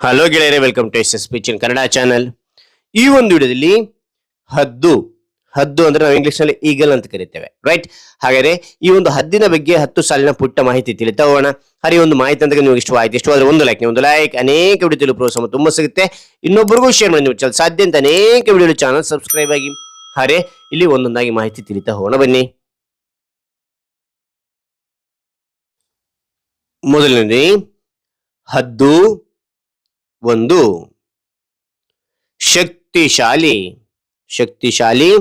Hello ಗೆಳೆಯರೆ welcome to S S pitch in Kannada channel ಈ ಒಂದು ವಿಡಿಯೋದಲ್ಲಿ ಹದ್ದು ಹದ್ದು ಅಂದ್ರೆ ನಾವು ಇಂಗ್ಲಿಷ್ನಲ್ಲಿ ಈಗಲ್ ಅಂತ ಕರಿತೇವೆ ರೈಟ್ ಹಾಗಾದ್ರೆ ಈ ಒಂದು ಹದ್ದಿನ ಬಗ್ಗೆ ಹತ್ತು ಸಾಲಿನ ಪುಟ್ಟ ಮಾಹಿತಿ ತಿಳಿತಾ ಹೋಗೋಣ. ಹರಿ ಒಂದು ಮಾಹಿತಿ ಅಂತ ನಿಮಗೆ ಇಷ್ಟವಾಯ್ತು ಇಷ್ಟವಾದ್ರೆ ಒಂದು ಲೈಕ್ ಒಂದು ಲೈಕ್ ಅನೇಕ ವಿಡಿಯೋ ತಿಳಿ ತುಂಬಾ ಸಿಗುತ್ತೆ. ಇನ್ನೊಬ್ಬರಿಗೂ ಶೇರ್ ಮಾಡಿ ನೀವು ಸಾಧ್ಯ ಅಂತ ಅನೇಕ ವಿಡಿಯೋ ಚಾನಲ್ ಸಬ್ಸ್ಕ್ರೈಬ್ ಆಗಿ. ಹರೆ ಇಲ್ಲಿ ಒಂದೊಂದಾಗಿ ಮಾಹಿತಿ ತಿಳಿತಾ ಹೋಗೋಣ, ಬನ್ನಿ. ಮೊದಲನೇ ಹದ್ದು ಒಂದು ಶಕ್ತಿಶಾಲಿ ಶಕ್ತಿಶಾಲಿ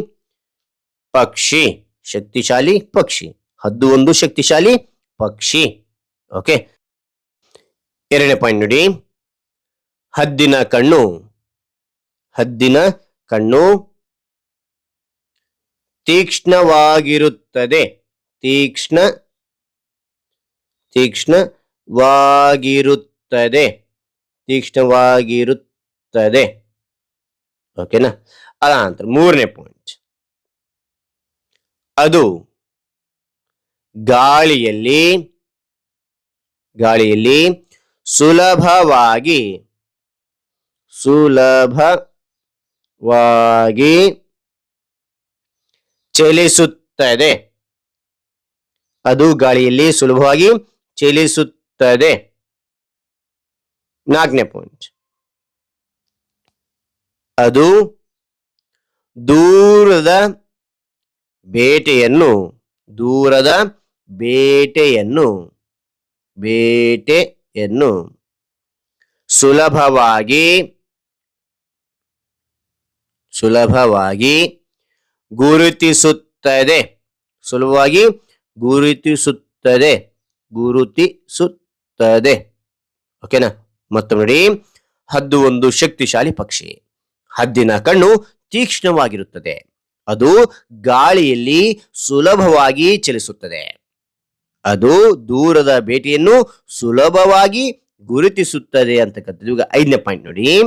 ಪಕ್ಷಿ ಶಕ್ತಿಶಾಲಿ ಪಕ್ಷಿ. ಹದ್ದು ಒಂದು ಶಕ್ತಿಶಾಲಿ ಪಕ್ಷಿ. ಓಕೆ ಎರಡನೇ ಪಾಯಿಂಟ್ ನೋಡಿ. ಹದ್ದಿನ ಕಣ್ಣು ಹದ್ದಿನ ಕಣ್ಣು ತೀಕ್ಷ್ಣವಾಗಿರುತ್ತದೆ. ತೀಕ್ಷ್ಣ, ತೀಕ್ಷ್ಣವಾಗಿರುತ್ತದೆ. ತೀಕ್ಷ್ಣವಾಗಿರುತ್ತದೆ ಓಕೆನಾ ಅದ ನಂತರ ಮೂರನೇ ಪಾಯಿಂಟ್ ಅದು ಗಾಳಿಯಲ್ಲಿ ಗಾಳಿಯಲ್ಲಿ ಸುಲಭವಾಗಿ ಸುಲಭವಾಗಿ ಚಲಿಸುತ್ತದೆ. ಅದು ಗಾಳಿಯಲ್ಲಿ ಸುಲಭವಾಗಿ ಚಲಿಸುತ್ತದೆ. ನಾಲ್ಕನೇ ಪಾಯಿಂಟ್ ಅದು ದೂರದ ಬೇಟೆಯನ್ನು ದೂರದ ಬೇಟೆಯನ್ನು ಬೇಟೆಯನ್ನು ಸುಲಭವಾಗಿ ಸುಲಭವಾಗಿ ಗುರುತಿಸುತ್ತದೆ. ಸುಲಭವಾಗಿ ಗುರುತಿಸುತ್ತದೆ. ಗುರುತಿಸುತ್ತದೆ. ಓಕೆನಾ ಮತ್ತೊಮ್ಮೆ ನೋಡಿ, ಹದ್ದು ಒಂದು ಶಕ್ತಿಶಾಲಿ ಪಕ್ಷಿ. ಹದ್ದಿನ ಕಣ್ಣು ತೀಕ್ಷ್ಣವಾಗಿರುತ್ತದೆ. ಅದು ಗಾಳಿಯಲ್ಲಿ ಸುಲಭವಾಗಿ ಚಲಿಸುತ್ತದೆ. ಅದು ದೂರದ ಭೇಟಿಯನ್ನು ಸುಲಭವಾಗಿ ಗುರುತಿಸುತ್ತದೆ ಅಂತಕ್ಕಂಥದ್ದು ಈಗ ಐದನೇ ಪಾಯಿಂಟ್ ನೋಡಿ.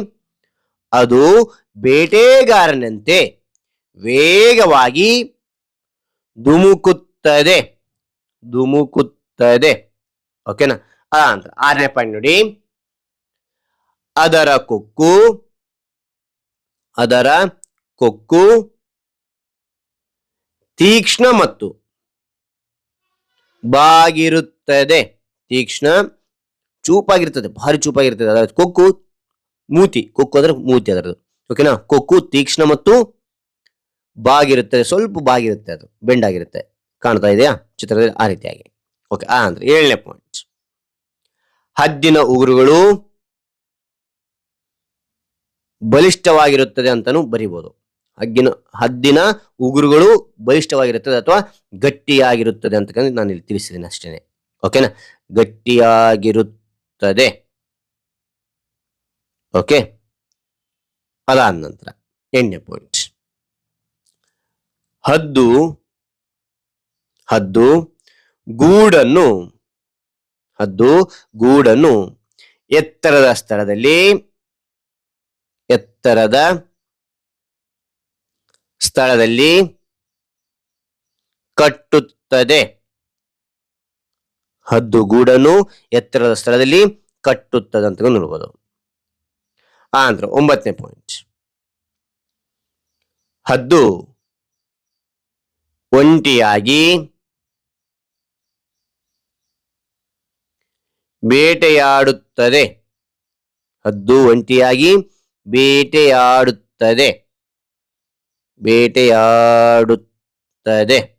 ಅದು ಬೇಟೆಗಾರನಂತೆ ವೇಗವಾಗಿ ಧುಮುಕುತ್ತದೆ. ಧುಮುಕುತ್ತದೆ. ಓಕೆನಾ ಅಂತ ಆರನೇ ಪಾಯಿಂಟ್ ನೋಡಿ. ಅದರ ಕೊಕ್ಕು ಅದರ ಕೊಕ್ಕು, ತೀಕ್ಷ್ಣ ಮತ್ತು ಬಾಗಿರುತ್ತದೆ. ತೀಕ್ಷ್ಣ ಚೂಪಾಗಿರ್ತದೆ ಭಾರಿ ಚೂಪಾಗಿರ್ತದೆ ಅದರ ಕೊಕ್ಕು, ಮೂತಿ, ಕೊಕ್ಕು ಅಂದ್ರೆ ಮೂತಿ ಅದರದು ಓಕೆನಾ ಕೊಕ್ಕು, ತೀಕ್ಷ್ಣ ಮತ್ತು ಬಾಗಿರುತ್ತದೆ. ಸ್ವಲ್ಪ ಬಾಗಿರುತ್ತೆ ಅದು, ಬೆಂಡಾಗಿರುತ್ತೆ. ಕಾಣ್ತಾ ಇದೆಯಾ? ಚಿತ್ರದಲ್ಲಿ ಆ ರೀತಿಯಾಗಿ. ಓಕೆ ಆ ಅಂದ್ರೆ ಏಳನೇ ಪಾಯಿಂಟ್ ಹದ್ದಿನ ಉಗುರುಗಳು ಬಲಿಷ್ಠವಾಗಿರುತ್ತದೆ ಅಂತಾನು ಬರಿಬಹುದು ಹಗ್ಗಿನ, ಹದ್ದಿನ ಉಗುರುಗಳು ಬಲಿಷ್ಠವಾಗಿರುತ್ತದೆ ಅಥವಾ ಗಟ್ಟಿಯಾಗಿರುತ್ತದೆ ಅಂತ ನಾನು ಇಲ್ಲಿ ತಿಳಿಸಿದ್ದೀನಿ ಅಷ್ಟೇನೆ. ಓಕೆನಾ ಗಟ್ಟಿಯಾಗಿರುತ್ತದೆ. ಓಕೆ ಅದಾದ ನಂತರ ಎಣ್ಣೆ ಪಾಯಿಂಟ್ ಹದ್ದು ಹದ್ದು, ಗೂಡನ್ನು ಹದ್ದು, ಗೂಡನ್ನು ಎತ್ತರದ ಸ್ಥಳದಲ್ಲಿ ಎತ್ತರದ ಸ್ಥಳದಲ್ಲಿ ಕಟ್ಟುತ್ತದೆ. ಹದ್ದು ಗೂಡನ್ನು ಎತ್ತರದ ಸ್ಥಳದಲ್ಲಿ ಕಟ್ಟುತ್ತದೆ ಅಂತ ನೋಡ್ಬೋದು. ಆ ನಂತರ ಒಂಬತ್ತನೇ ಪಾಯಿಂಟ್ ಹದ್ದು ಒಂಟಿಯಾಗಿ ಬೇಟೆಯಾಡುತ್ತದೆ. ಹದ್ದು ಒಂಟಿಯಾಗಿ ಬೇಟೆಯಾಡುತ್ತದೆ. ಬೇಟೆಯಾಡುತ್ತದೆ.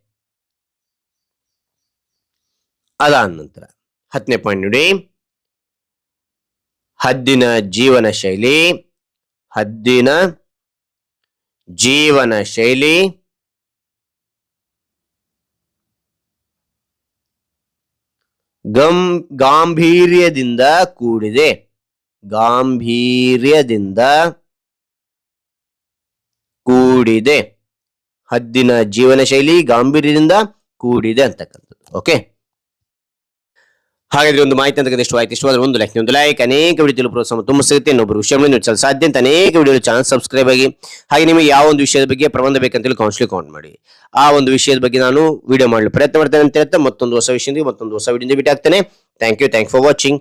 ಅದಾದ ನಂತರ ಹತ್ತನೇ ಪಾಯಿಂಟ್ ನೋಡಿ. ಹದ್ದಿನ ಜೀವನ ಶೈಲಿ, ಹದ್ದಿನ ಜೀವನ ಶೈಲಿ, ಗಂ, ಗಾಂಭೀರ್ಯದಿಂದ ಕೂಡಿದೆ. ಗಾಂಭೀರ್ಯದಿಂದ ಕೂಡಿದೆ. ಹದ್ದಿನ ಜೀವನ ಶೈಲಿ ಗಾಂಭೀರ್ಯದಿಂದ ಕೂಡಿದೆ ಅಂತಕ್ಕಂಥದ್ದು. ಓಕೆ ಹಾಗಾದ್ರೆ ಒಂದು ಮಾಹಿತಿ ಅಂತ ಇಷ್ಟ ಆಯ್ತು. ಒಂದು ಲೈಕ್ ಒಂದು ಲೈಕ್ ಅನೇಕ ವಿಡಿಯೋ ಪ್ರೋತ್ಸಾಹ ತುಂಬ ಸಿಗುತ್ತೆ. ಇನ್ನೊಬ್ಬರು ವಿಷಯ ನೀವು ಸಾಧ್ಯ ಅಂತ ಅನೇಕ ವಿಡಿಯೋ ಚಾನಲ್ ಸಬ್ಸ್ಕ್ರೈಬ್ ಆಗಿ, ಹಾಗೆ ನಿಮಗೆ ಯಾವ ಒಂದು ವಿಷಯದ ಬಗ್ಗೆ ಪ್ರಬಂಧ ಬೇಕಂತೇಳಿ ಕೌನ್ಸಿಲಿಂಗ್ ಕೌಂಟ್ ಮಾಡಿ. ಆ ಒಂದು ವಿಷಯದ ಬಗ್ಗೆ ನಾನು ವಿಡಿಯೋ ಮಾಡಲು ಪ್ರಯತ್ನ ಮಾಡ್ತೇನೆ ಅಂತ ಹೇಳ್ತಾ ಮತ್ತೊಂದು ಹೊಸ ವಿಷಯದಿಂದ ಮತ್ತೊಂದು ಹೊಸ ವಿಡಿಯೋದಿಂದ ಭೇಟಿ ಆಗ್ತೇನೆ thank you thank for watching